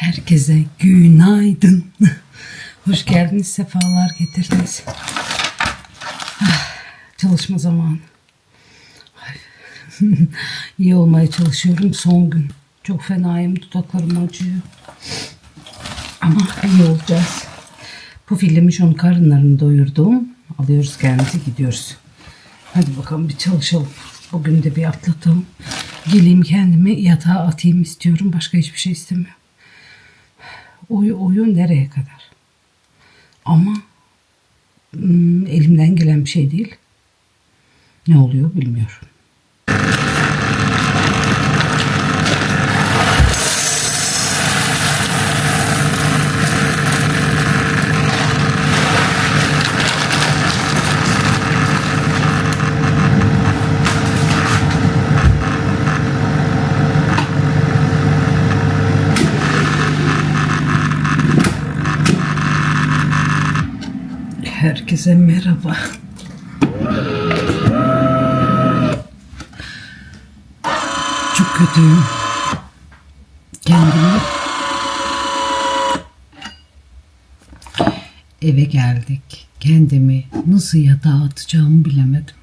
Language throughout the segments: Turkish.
Herkese günaydın. Hoş geldiniz, sefalar getirdiniz. Ah, Çalışma zamanı. İyi olmaya çalışıyorum son gün. Çok fenayım, dudaklarım acıyor. Ama iyi olacağız. Bu filmi onun karınlarını doyurdum. Alıyoruz kendimizi gidiyoruz. Hadi bakalım bir çalışalım. Bugün de bir atlatalım. Geleyim kendimi yatağa atayım istiyorum. Başka hiçbir şey istemiyorum. Oy, oyun nereye kadar? Ama hmm, elimden gelen bir şey değil. Ne oluyor bilmiyorum. Herkese merhaba. Çok kötüyüm. Kendimi eve geldik. Kendimi nasıl yatağa atacağımı bilemedim.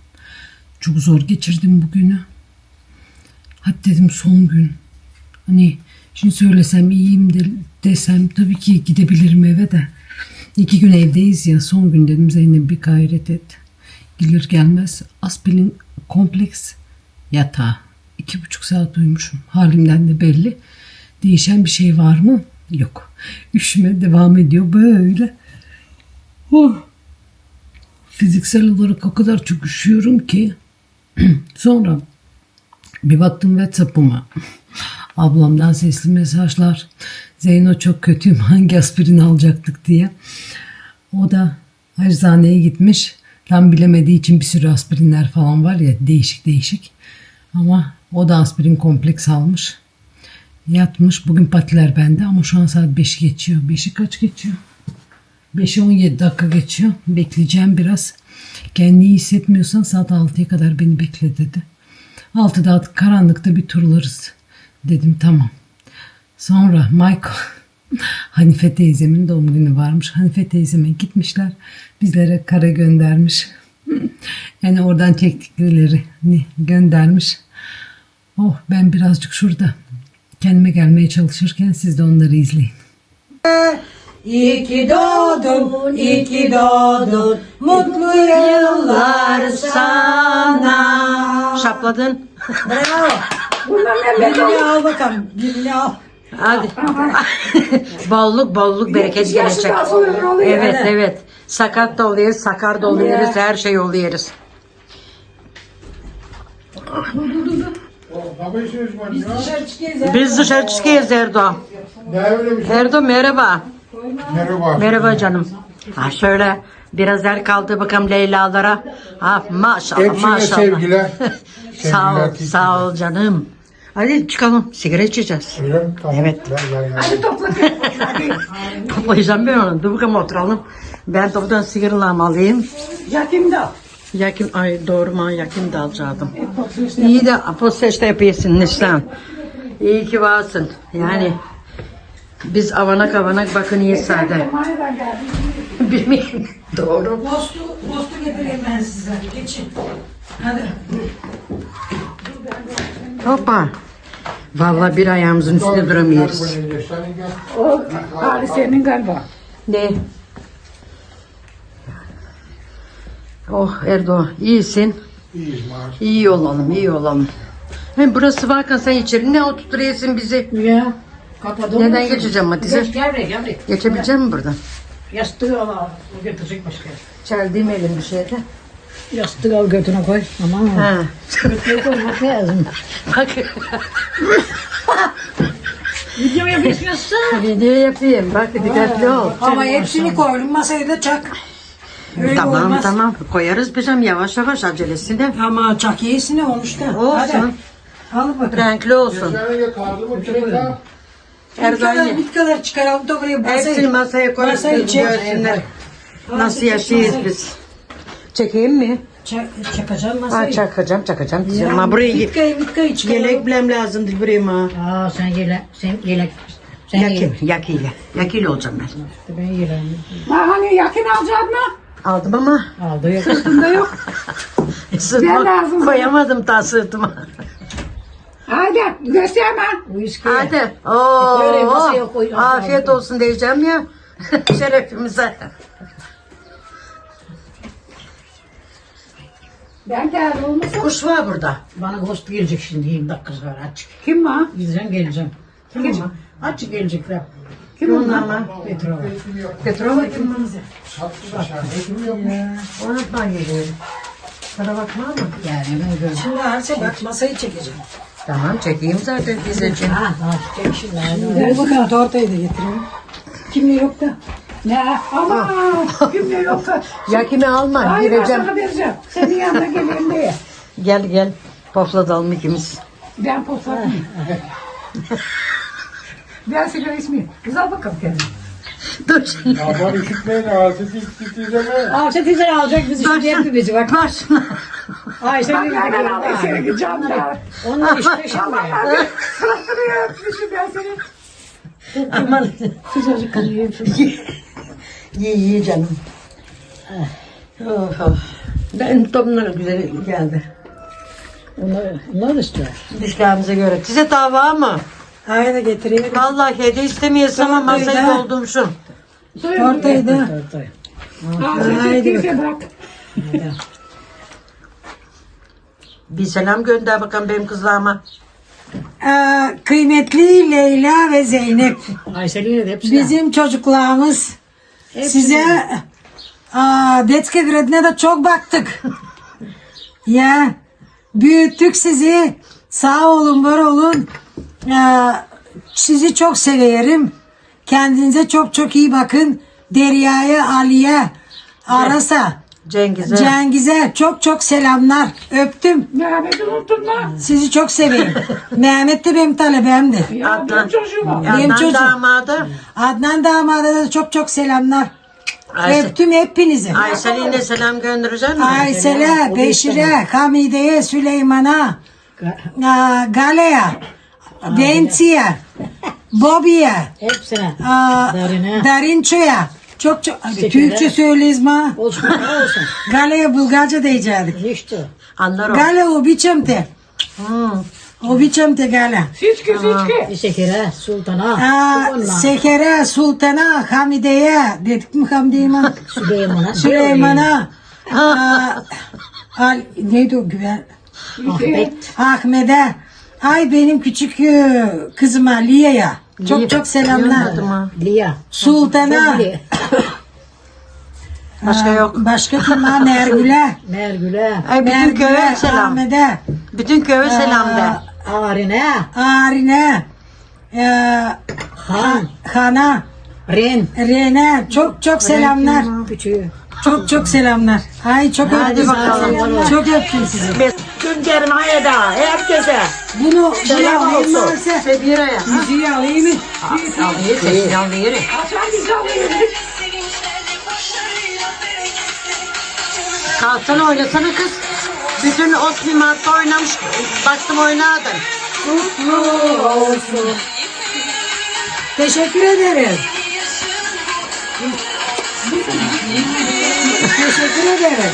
Çok zor geçirdim bugünü. Hadi dedim son gün. Hani şimdi söylesem iyiyim de, desem tabii ki gidebilirim eve de. İki gün evdeyiz ya son gün dedim Zeynep bir gayret et. Gelir gelmez aspirin kompleks yatağa. İki buçuk saat uyumuşum. Halimden de belli. Değişen bir şey var mı? Yok. Üşüme devam ediyor böyle. Oh. Fiziksel olarak o kadar çok üşüyorum ki. Sonra bir baktım WhatsApp'ıma. Ablamdan sesli mesajlar. Zeyno çok kötüyüm hangi aspirin alacaktık diye. O da eczaneye gitmiş. Tam bilemediği için bir sürü aspirinler falan var ya değişik değişik. Ama o da aspirin kompleks almış. Yatmış. Bugün patiler bende ama şu an saat 5 geçiyor. 5'i kaç geçiyor? 5'e 17 dakika geçiyor. Bekleyeceğim biraz. Kendini iyi hissetmiyorsan saat 6'ya kadar beni bekle dedi. 6'da karanlıkta bir turlarız. Dedim tamam. Sonra Michael Hanife teyzemin doğum günü varmış. Hanife teyzeme gitmişler. Bizlere kare göndermiş. Yani oradan çektiklerini göndermiş. Oh ben birazcık şurada kendime gelmeye çalışırken siz de onları izleyin. İyi ki doğdun, iyi ki doğdun, mutlu yıllar sana. Şapladın. Bravo. Birini al bakalım, birini al. Hadi. bolluk bolluk bereket gelecek. Evet evet. Sakat da oluyoruz, sakar da oluyoruz, her şey oluyoruz. Dışarı çıkıyoruz. Biz dışarı çıkıyoruz Erdoğan. Ne öyle bir şey? Erdoğan merhaba. Merhaba. Merhaba canım. Ha şöyle biraz er kaldı bakalım Leyla'lara. Ha maşallah Hepsine maşallah. sevgiler. sağ ol, Sevgiler, sağ ol canım. Hadi çıkalım, sigara içeceğiz. Öyle mi? Tamam. Evet. Gel, gel, gel. Toplayacağım ben onu. Dur bakalım oturalım. Ben toptan sigaralarımı alayım. Yakim da. Yakim, ay doğru mu? Yakim de alacaktım. İyi de posteşte yapıyorsun Nişan. İyi ki varsın. Yani biz avanak avanak bakın iyi sade. Bilmiyorum. Doğru. Postu, postu getireyim ben size. Geçin. Hadi. Hoppa. Vallahi bir ayağımızın üstünde duramıyoruz. Senin. O Halise'nin galiba. Ne? Oh Erdoğan iyisin. İyiyiz maaş. İyi olalım, iyi olalım. Hem burası varken sen içeri ne oturtuyorsun bizi? Ya. Kapadım. Neden geçeceğim Hatice? Geç, gel buraya, gel buraya. Geçebilecek mi buradan? Yastığı al, al. O götürecek başka. Çeldiğim elim bir şeyde. Yastığı al götüne koy. Aman. Ha. Götüne koymak lazım. Bak Video yapıyorsun. video yapayım. Bak dikkatli ol. Ama hepsini koydum masaya da çak. Öyle tamam olmaz. tamam koyarız bizim yavaş yavaş acelesine. Ama çak iyisini olmuş da. Olsun. Hadi. Al bakalım. Renkli olsun. Erdoğan bir kadar çıkaralım da buraya masayı. hepsini masaya koy. Masayı çek. Görsünler. Evet. Nasıl masayı. biz. Çekeyim mi? Çak, çakacağım masayı. çakacağım çakacağım. Ya, Ama buraya mitkayı, mitkayı çıkaralım. yelek bilem lazımdır buraya ma. Aa sen yelek, sen yelek Sen Yakil, yakile. Yakil olacağım ben. Ben yerim. Ha, hani yakın alacaksın mı? Aldım ama Aldı yok. Bunda yok. sırtıma lazım. koyamadım daha sırtıma. Hadi gösterme. Hadi. Oo, afiyet olsun diyeceğim ya. Şerefimize. Ben geldim olmasa. Kuş var burada. Bana host gelecek şimdi 20 dakika sonra aç. Kim var? Gideceğim geleceğim. Kim Kim? ama? Aç gelecekler. Kim onlar mı? Petrova. Petrova kim? Sattı dışarıda. Kim yokmuş? Oradan geliyorum. Sana bakma mı? Yani ben gördüm. Şimdi Arse bak masayı çekeceğim. Tamam çekeyim zaten dizeciğim. Ha, ha çek şimdi. Ver bakalım tortayı da getireyim. Kimle yok da. Ne? Ama kimle yok da. Ya kimi alma Hayır ben gireceğim. sana vereceğim. Senin yanına geleyim diye. Gel gel. Pofladalım ikimiz. Ben poslatmayayım. ben sigara içmeyeyim. Güzel bakalım kendine. Dur şimdi. Aman üşütmeyin ağzı dik dik dizeme. Teyze alacak bizi şimdi hepimizi bak. Ver şunu. Ayşe Bak teyze ben alayım seni gideceğim ya. Onlar işte şimdi. Hadi sırtını öpmüşüm ben seni. Aman. Sıcacık kızıyor. İyi iyi canım. Of, of. Ben tomlar güzel geldi. Onlar, onlar istiyor. Dişlerimize göre. Size dava mı? Ayda getireyim. Vallahi hediye istemiyorsun ama masayı Tortayı da. doldurmuşum. Tortayı da. Çektiyse bırak. Bir selam gönder bakalım benim kızlarıma. Ee, kıymetli Leyla ve Zeynep, Ayşe'nin de hepsi. bizim çocuklarımız size aa, gradine de çok baktık. ya büyüttük sizi. Sağ olun, var olun. Ee, sizi çok severim. Kendinize çok çok iyi bakın. Derya'ya, Ali'ye, Aras'a, Cengiz'e. Cengiz'e çok çok selamlar. Öptüm. Mehmet'i unuttun mu? Sizi çok seviyorum. Mehmet de benim talebemdi. Ya Adnan. benim çocuğum. Benim Adnan çocuğum. damadı. Adnan damada da çok çok selamlar. Ayşe, Öptüm hepinizi. Ayşe'nin de selam göndereceksin mi? Aysel'e, Beşir'e, Hamide'ye, Süleyman'a, aa, Gale'ye, Benti'ye, Bobby'ye, Hepsine. aa, Darine. Darinço'ya. Çok çok Sekire. Türkçe söyleyiz mi? Olsun olsun. Gale'ye Bulgarca diyecektik. İşte. Anlar o. Gale o biçimde. Hmm. O biçimde Gale. Siçki siçki. Şekere sultana. Aa. Sekere, Sultan'a, Hamide'ye, dedik mi Hamide'ye mi? Süleyman'a. Süleyman'a, aa, Al, neydi o güven? Ahmet. Ahmet'e, ay benim küçük e, kızıma Liya'ya. Çok çok selamlar. Adıma. Lia. Sultan'a. Başka yok. başka kim var? Nergül'e, Mergül'e. Ay bütün Nergül'e, köye selam. Ahmet'e, Bütün köye selam de. Arine. Arine, e, Han. Han'a, Ren. Rene, çok çok selamlar. Küçüğü. Çok çok selamlar. Ay çok Hadi öptüm. bakalım. Çok öptüm sizi. Günderim hayda herkese. Bunu bunu Selam alayım olsun. Arse? Sebire'ye. Müziği alayım mı? Açan bizi alayım. Kalksana oynasana kız. Bütün ot mimarda oynamış. Baktım oynadın. Teşekkür ederim. Teşekkür ederim.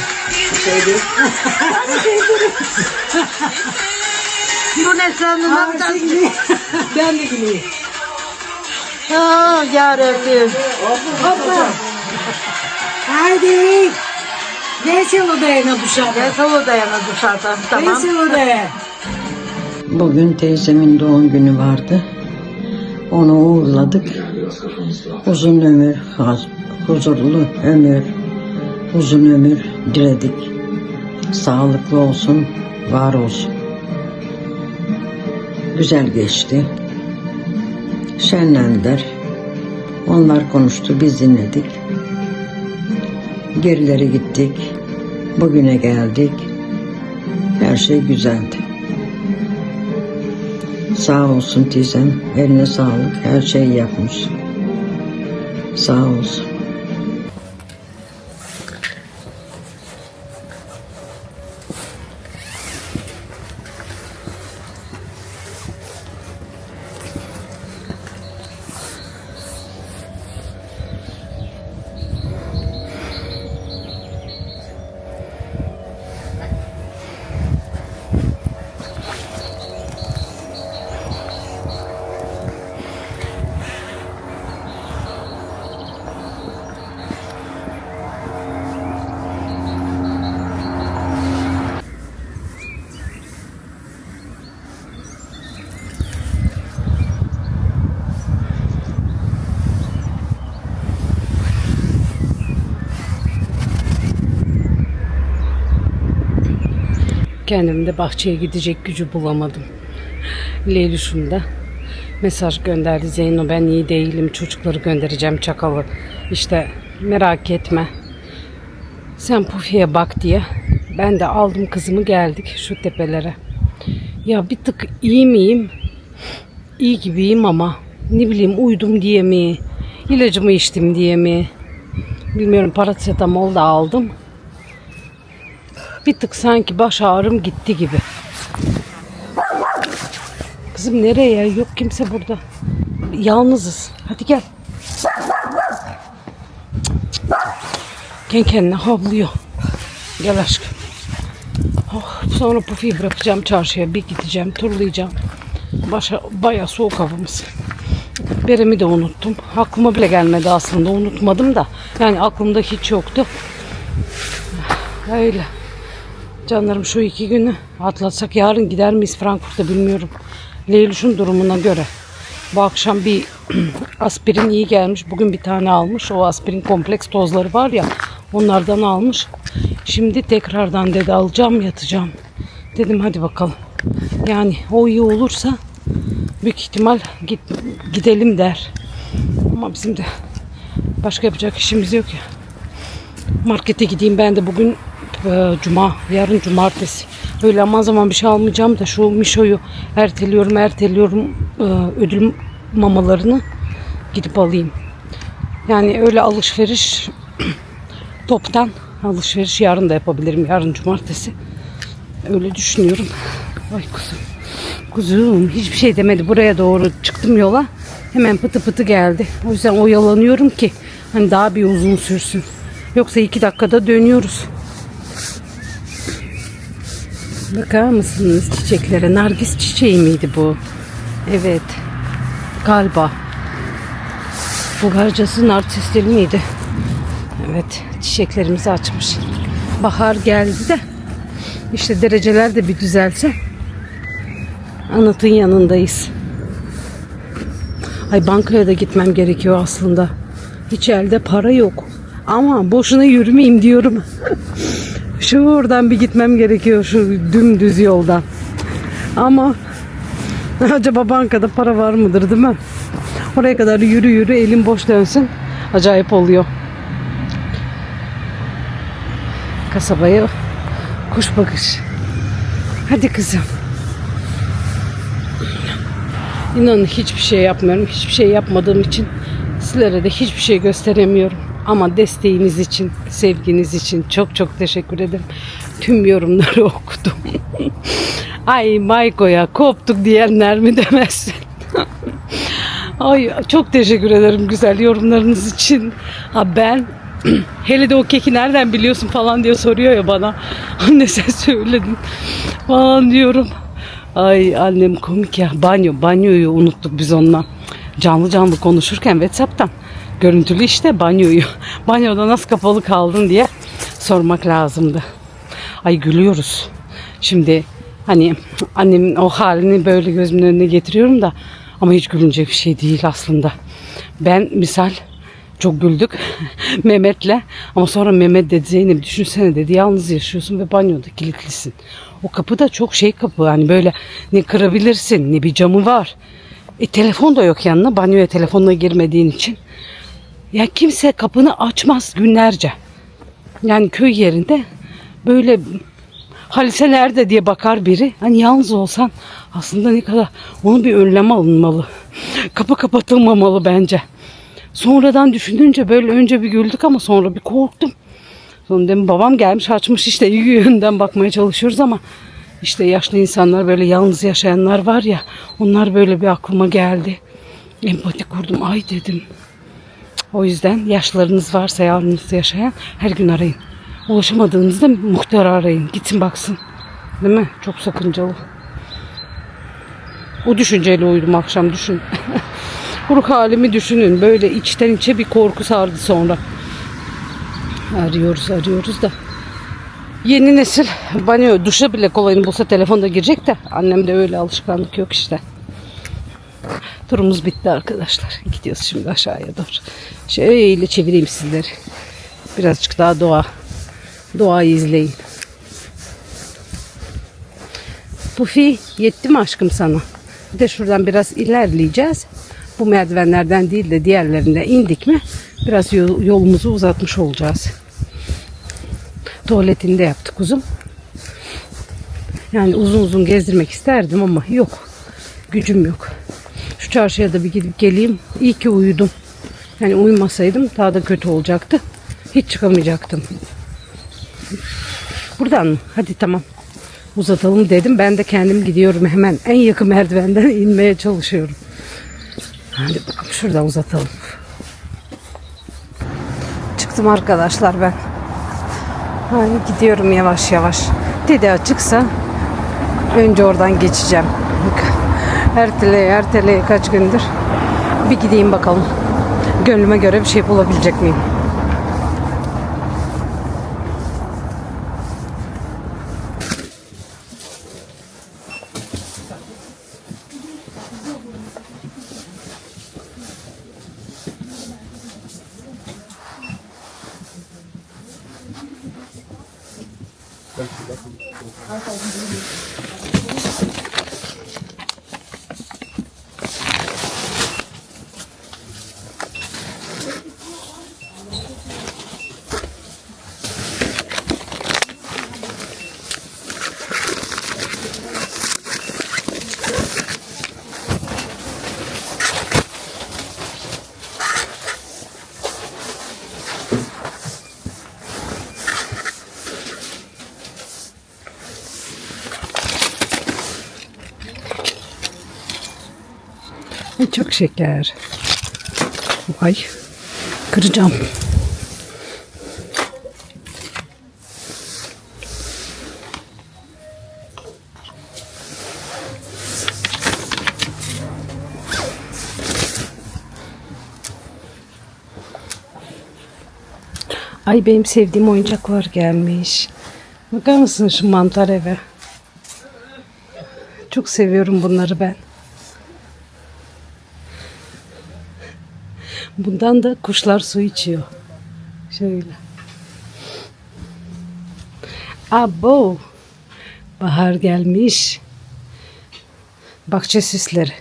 Bu ne sen ne yapacaksın? ben de güleyim. Aa yarabbim. Hoppa. Haydi. Neyse odaya dışarıda. Gel solu dayana dışarıda. Tamam. Neyse odaya. Bugün teyzemin doğum günü vardı. Onu uğurladık. Uzun ömür, haz- huzurlu ömür, uzun ömür diledik. Sağlıklı olsun, var olsun. Güzel geçti. Şenlendiler. Onlar konuştu, biz dinledik. Gerileri gittik. Bugüne geldik. Her şey güzeldi. Sağ olsun teyzem. Eline sağlık. Her şeyi yapmış. Sağ olsun. Kendim de bahçeye gidecek gücü bulamadım. Leylüş'üm de mesaj gönderdi. Zeyno ben iyi değilim. Çocukları göndereceğim çakalı. İşte merak etme. Sen Pufi'ye bak diye. Ben de aldım kızımı geldik şu tepelere. Ya bir tık iyi miyim? İyi gibiyim ama ne bileyim uyudum diye mi? İlacımı içtim diye mi? Bilmiyorum parasetamol da aldım. Bir tık sanki baş ağrım gitti gibi. Kızım nereye? Yok kimse burada. Yalnızız. Hadi gel. Kendi kendine havlıyor. Gel aşkım. Oh, sonra Pufi'yi bırakacağım çarşıya. Bir gideceğim, turlayacağım. Başa, bayağı soğuk havamız. Beremi de unuttum. Aklıma bile gelmedi aslında. Unutmadım da. Yani aklımda hiç yoktu. Öyle. Canlarım şu iki günü atlatsak yarın gider miyiz Frankfurt'a bilmiyorum. Leylüş'ün durumuna göre. Bu akşam bir aspirin iyi gelmiş. Bugün bir tane almış. O aspirin kompleks tozları var ya onlardan almış. Şimdi tekrardan dedi alacağım yatacağım. Dedim hadi bakalım. Yani o iyi olursa büyük ihtimal git, gidelim der. Ama bizim de başka yapacak işimiz yok ya. Markete gideyim ben de bugün e, cuma, yarın cumartesi. Öyle aman zaman bir şey almayacağım da şu Mişo'yu erteliyorum, erteliyorum e, ödül mamalarını gidip alayım. Yani öyle alışveriş toptan alışveriş yarın da yapabilirim. Yarın cumartesi. Öyle düşünüyorum. Ay kuzum. Kuzum hiçbir şey demedi. Buraya doğru çıktım yola. Hemen pıtı pıtı geldi. O yüzden oyalanıyorum ki hani daha bir uzun sürsün. Yoksa iki dakikada dönüyoruz. Bakar mısınız çiçeklere? Nargis çiçeği miydi bu? Evet. Galiba. Bulgarcası narcistil miydi? Evet. Çiçeklerimizi açmış. Bahar geldi de işte dereceler de bir düzelse anıtın yanındayız. Ay bankaya da gitmem gerekiyor aslında. Hiç elde para yok. Ama boşuna yürümeyeyim diyorum. Şuradan bir gitmem gerekiyor şu dümdüz yoldan. Ama acaba bankada para var mıdır değil mi? Oraya kadar yürü yürü elim boş dönsün. Acayip oluyor. Kasabaya kuş bakış. Hadi kızım. İnanın hiçbir şey yapmıyorum. Hiçbir şey yapmadığım için sizlere de hiçbir şey gösteremiyorum. Ama desteğiniz için, sevginiz için çok çok teşekkür ederim. Tüm yorumları okudum. Ay Mayko'ya koptuk diyenler mi demezsin. Ay çok teşekkür ederim güzel yorumlarınız için. Ha ben hele de o keki nereden biliyorsun falan diye soruyor ya bana. Anne sen söyledin falan diyorum. Ay annem komik ya. Banyo, banyoyu unuttuk biz onunla. Canlı canlı konuşurken Whatsapp'tan. Görüntülü işte banyoyu. Banyoda nasıl kapalı kaldın diye sormak lazımdı. Ay gülüyoruz. Şimdi hani annemin o halini böyle gözümün önüne getiriyorum da ama hiç gülünecek bir şey değil aslında. Ben misal çok güldük Mehmet'le ama sonra Mehmet dedi Zeynep düşünsene dedi yalnız yaşıyorsun ve banyoda kilitlisin. O kapı da çok şey kapı hani böyle ne kırabilirsin ne bir camı var. E telefon da yok yanına banyoya telefonla girmediğin için. Ya kimse kapını açmaz günlerce. Yani köy yerinde böyle Halise nerede diye bakar biri. Hani yalnız olsan aslında ne kadar onun bir önlem alınmalı. Kapı kapatılmamalı bence. Sonradan düşününce böyle önce bir güldük ama sonra bir korktum. Sonra dedim babam gelmiş açmış işte iyi yönden bakmaya çalışıyoruz ama işte yaşlı insanlar böyle yalnız yaşayanlar var ya onlar böyle bir aklıma geldi. Empati kurdum ay dedim. O yüzden yaşlarınız varsa yalnız yaşayan her gün arayın. Ulaşamadığınızda muhtarı arayın. Gitsin baksın. Değil mi? Çok sakıncalı. O düşünceyle uyudum akşam düşün. Ruh halimi düşünün. Böyle içten içe bir korku sardı sonra. Arıyoruz arıyoruz da. Yeni nesil banyo duşa bile kolayını bulsa telefonda girecek de annemde öyle alışkanlık yok işte. Turumuz bitti arkadaşlar. Gidiyoruz şimdi aşağıya doğru. Şöyle çevireyim sizleri. Birazcık daha doğa. Doğayı izleyin. Pufi yetti mi aşkım sana? Bir de şuradan biraz ilerleyeceğiz. Bu merdivenlerden değil de diğerlerinde indik mi biraz yol- yolumuzu uzatmış olacağız. Tuvaletini de yaptık uzun. Yani uzun uzun gezdirmek isterdim ama yok. Gücüm yok. Şu çarşıya da bir gidip geleyim. İyi ki uyudum. Yani uyumasaydım daha da kötü olacaktı. Hiç çıkamayacaktım. Buradan mı? Hadi tamam. Uzatalım dedim. Ben de kendim gidiyorum hemen. En yakın merdivenden inmeye çalışıyorum. Hadi bakalım şuradan uzatalım. Çıktım arkadaşlar ben. Hani gidiyorum yavaş yavaş. Dedi açıksa önce oradan geçeceğim. Erteleye erteleye kaç gündür. Bir gideyim bakalım. Gönlüme göre bir şey bulabilecek miyim? Çok şeker. Ay kıracağım. Ay benim sevdiğim oyuncaklar gelmiş. Bakar mısın şu mantar eve? Çok seviyorum bunları ben. Bundan da kuşlar su içiyor. Şöyle. Abo. Bahar gelmiş. Bahçe süsleri.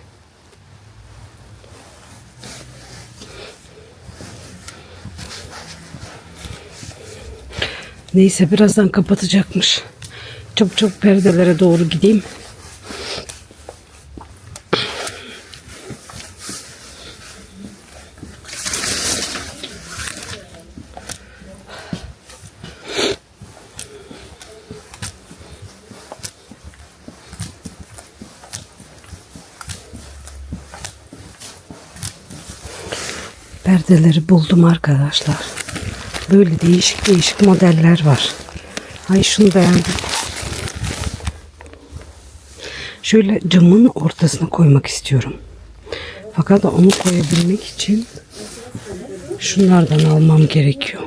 Neyse birazdan kapatacakmış. Çabuk çabuk perdelere doğru gideyim. Perdeleri buldum arkadaşlar. Böyle değişik değişik modeller var. Ay şunu beğendim. Şöyle camın ortasına koymak istiyorum. Fakat onu koyabilmek için şunlardan almam gerekiyor.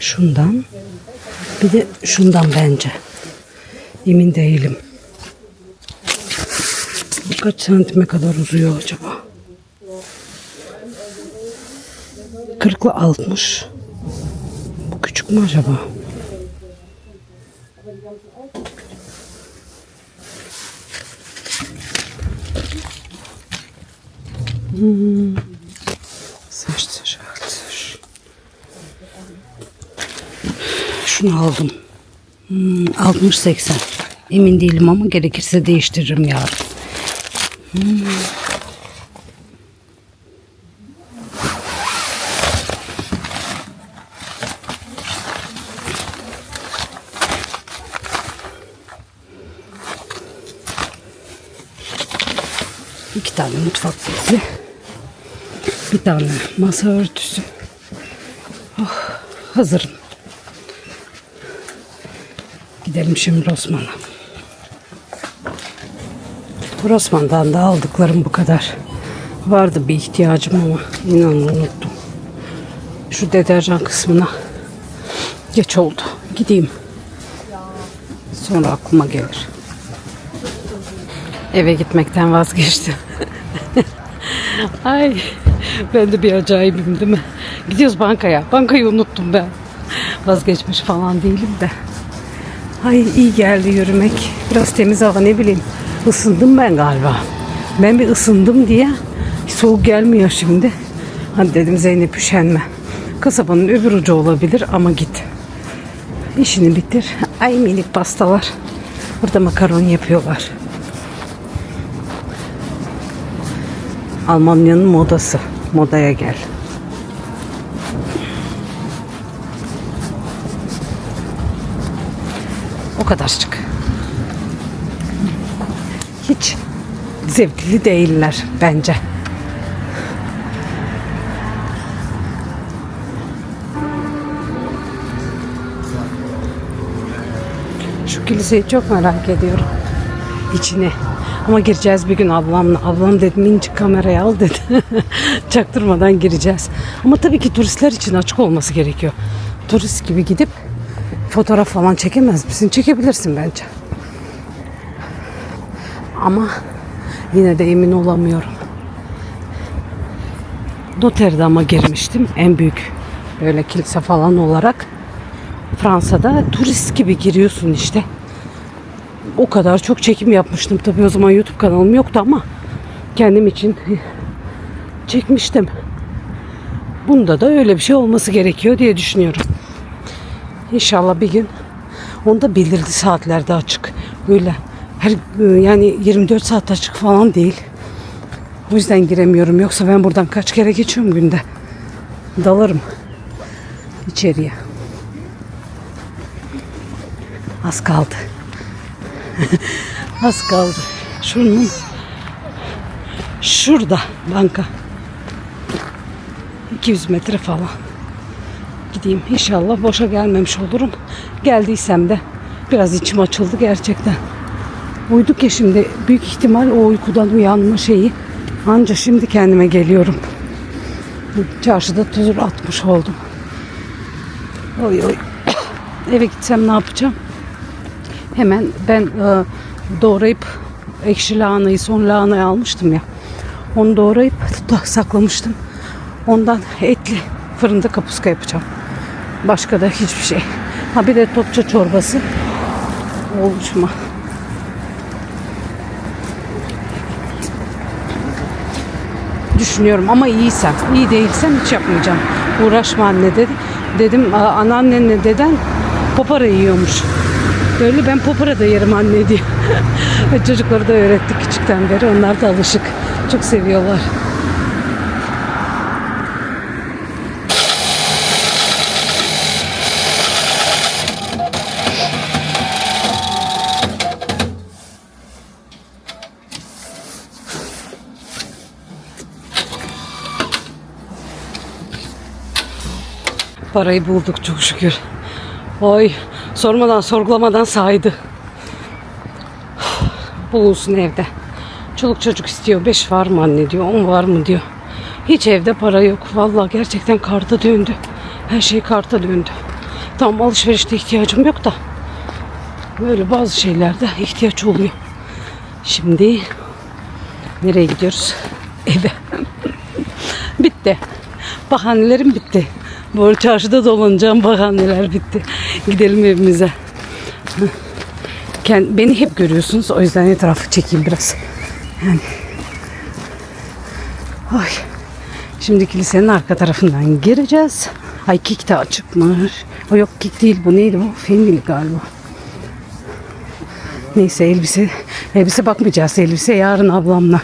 Şundan. Bir de şundan bence. Emin değilim. Kaç santime kadar uzuyor acaba? 40 ile 60. Bu küçük mü acaba? Hmm. Saç düzeltir. Şunu aldım. Hmm, 60-80. Emin değilim ama gerekirse değiştiririm yarın. İki tane mutfak bezi. Bir tane masa örtüsü. Oh, hazırım. Gidelim şimdi Rosman'a. Rosman'dan da aldıklarım bu kadar. Vardı bir ihtiyacım ama inanın unuttum. Şu deterjan kısmına geç oldu. Gideyim. Sonra aklıma gelir. Eve gitmekten vazgeçtim. Ay ben de bir acayibim değil mi? Gidiyoruz bankaya. Bankayı unuttum ben. Vazgeçmiş falan değilim de. Ay iyi geldi yürümek. Biraz temiz hava ne bileyim. Isındım ben galiba. Ben bir ısındım diye soğuk gelmiyor şimdi. Hadi dedim Zeynep üşenme. Kasabanın öbür ucu olabilir ama git. İşini bitir. Ay minik pastalar. Burada makaron yapıyorlar. Almanya'nın modası. Modaya gel. O kadarcık. Hiç zevkli değiller bence. Şu kiliseyi çok merak ediyorum. İçine. Ama gireceğiz bir gün ablamla. Ablam dedim incik kamerayı al dedi. Çaktırmadan gireceğiz. Ama tabii ki turistler için açık olması gerekiyor. Turist gibi gidip fotoğraf falan çekemez misin? Çekebilirsin bence. Ama yine de emin olamıyorum. Notre Dame'a girmiştim. En büyük böyle kilise falan olarak. Fransa'da turist gibi giriyorsun işte. O kadar çok çekim yapmıştım. Tabii o zaman YouTube kanalım yoktu ama kendim için çekmiştim. Bunda da öyle bir şey olması gerekiyor diye düşünüyorum. İnşallah bir gün onda belirli saatlerde açık. Böyle her yani 24 saat açık falan değil. O yüzden giremiyorum. Yoksa ben buradan kaç kere geçiyorum günde. Dalarım içeriye. Az kaldı. Az kaldı. Şunun şurada banka. 200 metre falan. Gideyim inşallah boşa gelmemiş olurum. Geldiysem de biraz içim açıldı gerçekten. Uyuduk ya şimdi büyük ihtimal o uykudan uyanma şeyi anca şimdi kendime geliyorum. Çarşıda tuzur atmış oldum. Oy oy. Eve gitsem ne yapacağım? Hemen ben e, doğrayıp ekşi lahanayı son lahanayı almıştım ya. Onu doğrayıp saklamıştım. Ondan etli fırında kapuska yapacağım. Başka da hiçbir şey. Ha bir de topça çorbası. Oluşma. Düşünüyorum ama iyiysem, iyi değilsem hiç yapmayacağım. Uğraşma anne dedi. Dedim "Aa, anneannenle deden popara yiyormuş. Böyle ben popara da yerim anne diyor. Ve Çocukları da öğrettik küçükten beri. Onlar da alışık. Çok seviyorlar. Parayı bulduk çok şükür. Oy sormadan sorgulamadan saydı. Bulunsun evde. Çoluk çocuk istiyor. Beş var mı anne diyor. On var mı diyor. Hiç evde para yok. Vallahi gerçekten karta döndü. Her şey karta döndü. Tam alışverişte ihtiyacım yok da. Böyle bazı şeylerde ihtiyaç oluyor. Şimdi nereye gidiyoruz? Eve. bitti. Bahanelerim bitti. Bu çarşıda dolanacağım bahaneler bitti. Gidelim evimize. Beni hep görüyorsunuz. O yüzden etrafı çekeyim biraz. Yani. Ay. Şimdi kilisenin arka tarafından gireceğiz. Ay kik de açıkmış. O yok kik değil bu neydi bu? Fengili galiba. Neyse elbise. Elbise bakmayacağız. Elbise yarın ablamla.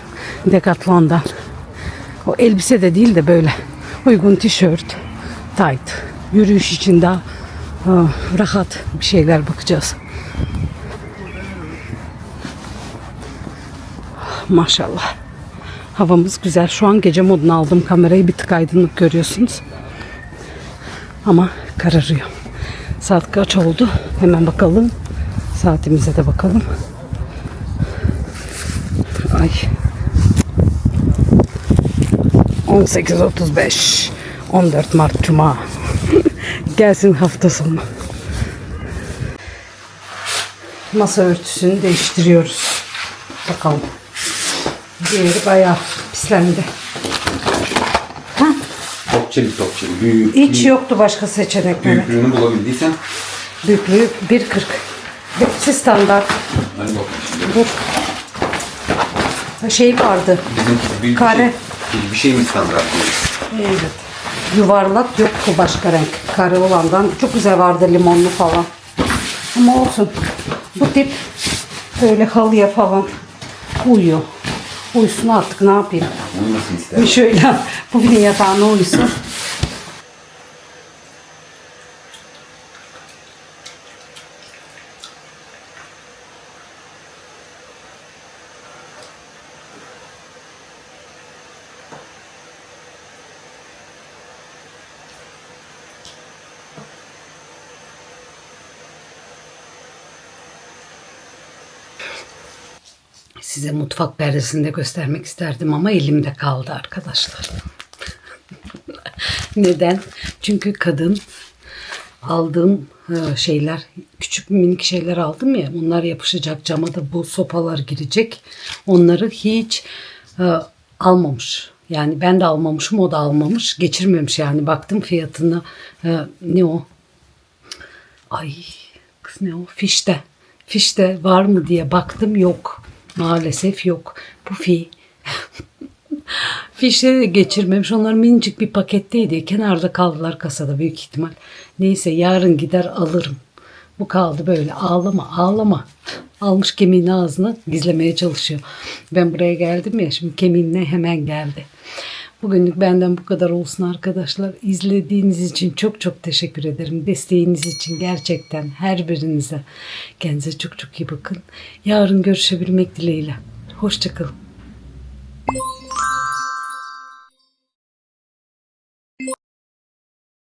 Decathlon'dan. O elbise de değil de böyle uygun tişört, tight, yürüyüş için daha e, rahat bir şeyler bakacağız. Maşallah. Havamız güzel. Şu an gece moduna aldım kamerayı. Bir tık aydınlık görüyorsunuz. Ama kararıyor. Saat kaç oldu? Hemen bakalım. Saatimize de bakalım. Ay 18.35 14 Mart Cuma Gelsin hafta sonu Masa örtüsünü değiştiriyoruz Bakalım Diğeri bayağı pislendi Topçeli topçeli. Büyük. Hiç yoktu başka seçenekleri Büyüklüğünü bulabildiysen Büyüklüğü 1.40 Hepsi standart. Hadi bakalım şimdi. Şey vardı. Bizim bir, Kare. Bir, bir, bir şey mi standart değil? Evet. Yuvarlak yok bu başka renk. Kare olandan çok güzel vardı limonlu falan. Ama olsun. Bu tip böyle halıya falan uyuyor. Uyusun artık ne yapayım. Uyumasın ister. Bir şöyle bu bir yatağına uyusun. Size mutfak perdesini de göstermek isterdim ama elimde kaldı arkadaşlar. Neden? Çünkü kadın aldığım e, şeyler, küçük minik şeyler aldım ya. Bunlar yapışacak cama da bu sopalar girecek. Onları hiç e, almamış. Yani ben de almamışım, o da almamış. Geçirmemiş yani. Baktım fiyatına. E, ne o? Ay kız ne o? Fişte. Fişte var mı diye baktım yok. Maalesef yok. Bu fi. Fişleri de geçirmemiş. Onlar minicik bir paketteydi. Kenarda kaldılar kasada büyük ihtimal. Neyse yarın gider alırım. Bu kaldı böyle ağlama ağlama. Almış kemiğini ağzına gizlemeye çalışıyor. Ben buraya geldim ya şimdi kemiğine hemen geldi. Bugünlük benden bu kadar olsun arkadaşlar. İzlediğiniz için çok çok teşekkür ederim. Desteğiniz için gerçekten her birinize. Kendinize çok çok iyi bakın. Yarın görüşebilmek dileğiyle. Hoşçakalın.